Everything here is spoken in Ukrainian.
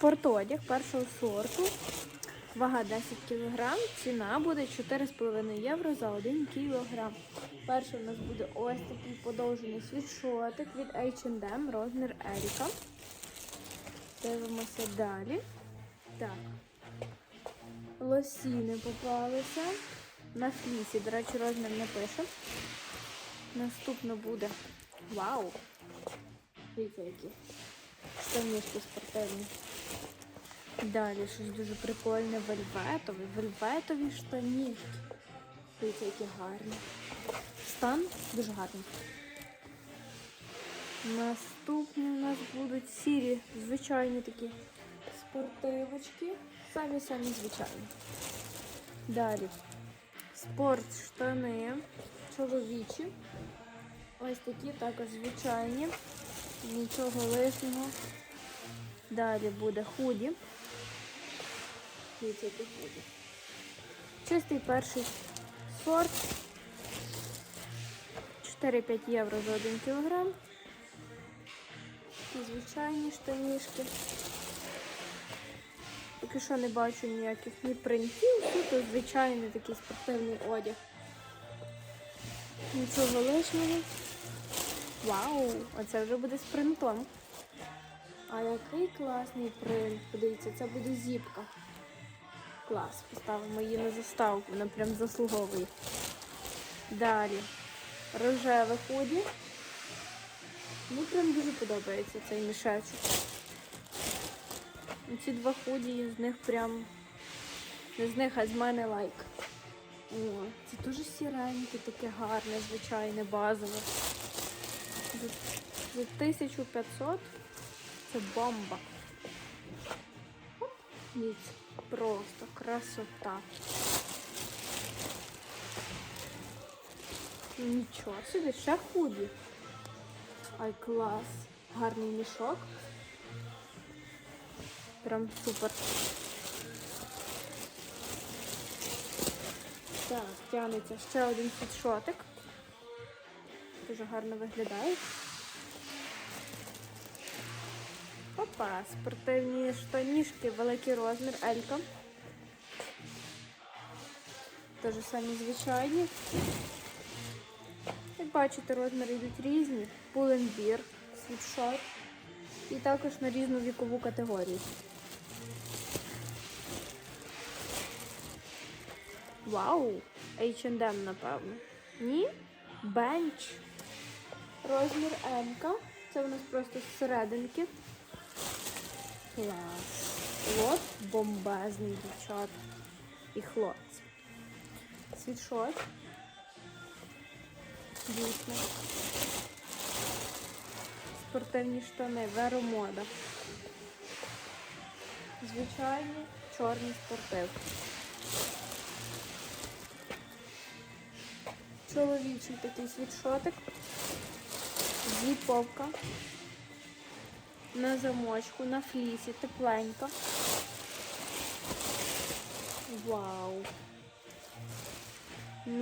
Спортодяг першого сорту. Вага 10 кг, ціна буде 4,5 євро за 1 кг. Перший у нас буде ось такий подовжений світшотик від H&M, розмір Еріка. Дивимося далі. Так. Лосіни попалися. На флісі, до речі, розмір не пише. Наступно буде. Вау! Дивіться, які штанішки спортивні. Далі щось дуже прикольне, вельветові, вельветові штанішки. Дивіться, які гарні. Стан дуже гарний. Наступні у нас будуть сірі, звичайні такі спортивочки. Самі-самі звичайні. Далі. Спорт штани чоловічі. Ось такі також звичайні. Нічого лишнього. Далі буде худі. Чистий перший сорт. 4-5 євро за 1 кілограм. Звичайні штанішки. Поки що не бачу ніяких ні принтів, тут звичайний такий спортивний одяг. Нічого лишнього. Вау! Оце вже буде з принтом. А який класний принт. Подивіться, це буде зіпка. Клас. Поставимо її на заставку, вона прям заслуговує. Далі. Рожеве худі. Мені прям дуже подобається цей мішечок. Ці два худі, з них прям не з них, а з мене лайк. О, це дуже сіреньке, таке гарне, звичайне, базове. За, за 1500 це бомба. Ніц, просто красота. Нічого собі, ще худі. Ай, клас. Гарний мішок. Прям супер. Так, тягнеться ще один фітшотик. Дуже гарно виглядає. Опа, спортивні штанішки, великий розмір, Елька. Теж самі звичайні. Як бачите, розміри йдуть різні. Пуленбір, світшот. І також на різну вікову категорію. Вау! H&M, напевно. Ні? Бенч. Розмір М. Це у нас просто зсерединки. Клас. От бомбезний дівчат. І хлопці. Світшот. Дійсно. Спортивні штани, веромода. Звичайні чорний спортив. Чоловічий такий світшотик. Зіповка. На замочку, на флісі, тепленько. Вау!